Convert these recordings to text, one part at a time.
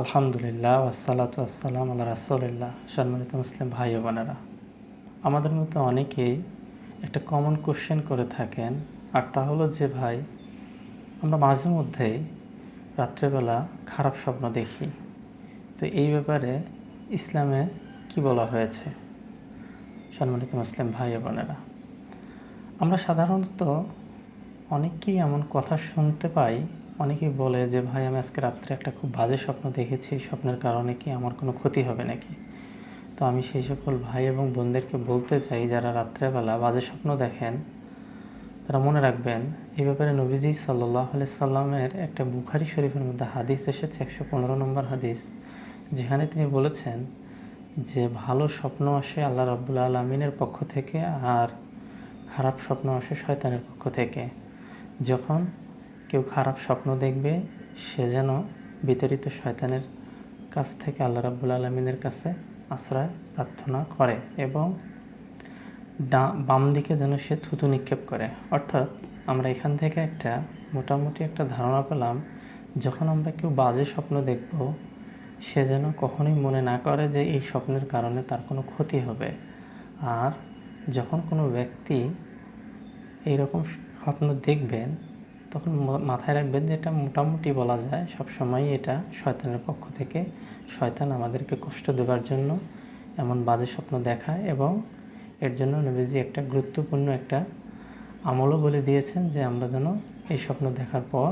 আলহামদুলিল্লাহ আসসালাতু আসসালাম আল্লাহ রাসুলিল্লাহ। সম্মানিত মুসলিম ভাই বোনেরা, আমাদের মধ্যে অনেকেই একটা কমন কোশ্চেন করে থাকেন, আর তা হলো যে ভাই, আমরা মাঝে মধ্যেই রাত্রেবেলা খারাপ স্বপ্ন দেখি। তো এই ব্যাপারে ইসলামে কি বলা হয়েছে? সম্মানিত মুসলিম ভাই বোনেরা, আমরা সাধারণত অনেকেই এমন কথা শুনতে পাই অনেকেই বলে যে, ভাই, আমি আজকে রাত্রে একটা খুব বাজে স্বপ্ন দেখেছি, এই স্বপ্নের কারণে কি আমার কোনো ক্ষতি হবে নাকি? তো আমি সেই সকল ভাই এবং বোনদেরকে বলতে চাই, যারা রাত্রেবেলা বাজে স্বপ্ন দেখেন, তারা মনে রাখবেন এই ব্যাপারে নবীজি সাল্লাহ সাল্লামের একটা বুখারি শরীফের মধ্যে হাদিস এসেছে, একশো পনেরো নম্বর হাদিস, যেখানে তিনি বলেছেন যে, ভালো স্বপ্ন আসে আল্লাহ রাবুল আলমিনের পক্ষ থেকে আর খারাপ স্বপ্ন আসে শয়তানের পক্ষ থেকে। যখন কেউ খারাপ স্বপ্ন দেখবে, সে যেন বিতাড়িত শয়তানের কাছ থেকে আল্লাহ রাবুল আলমিনের কাছে আশ্রয় প্রার্থনা করে এবং ডা বাম দিকে যেন সে থুতু নিক্ষেপ করে। অর্থাৎ আমরা এখান থেকে একটা মোটামুটি একটা ধারণা পেলাম, যখন আমরা কেউ বাজে স্বপ্ন দেখব, সে যেন কখনোই মনে না করে যে এই স্বপ্নের কারণে তার কোনো ক্ষতি হবে। আর যখন কোনো ব্যক্তি এইরকম স্বপ্ন দেখবেন তখন মাথায় রাখবেন যে এটা মোটামুটি বলা যায় সবসময় এটা শয়তানের পক্ষ থেকে। শয়তান আমাদেরকে কষ্ট দেওয়ার জন্য এমন বাজে স্বপ্ন দেখায় এবং এর জন্য নবীজি একটা গুরুত্বপূর্ণ একটা আমলও বলে দিয়েছেন যে আমরা যেন এই স্বপ্ন দেখার পর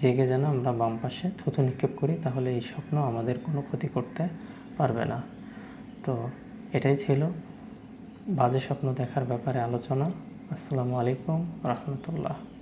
জেগে যেন আমরা বাম পাশে থুতু নিক্ষেপ করি, তাহলে এই স্বপ্ন আমাদের কোনো ক্ষতি করতে পারবে না। তো এটাই ছিল বাজে স্বপ্ন দেখার ব্যাপারে আলোচনা। আসসালামু আলাইকুম রহমতুল্লাহ।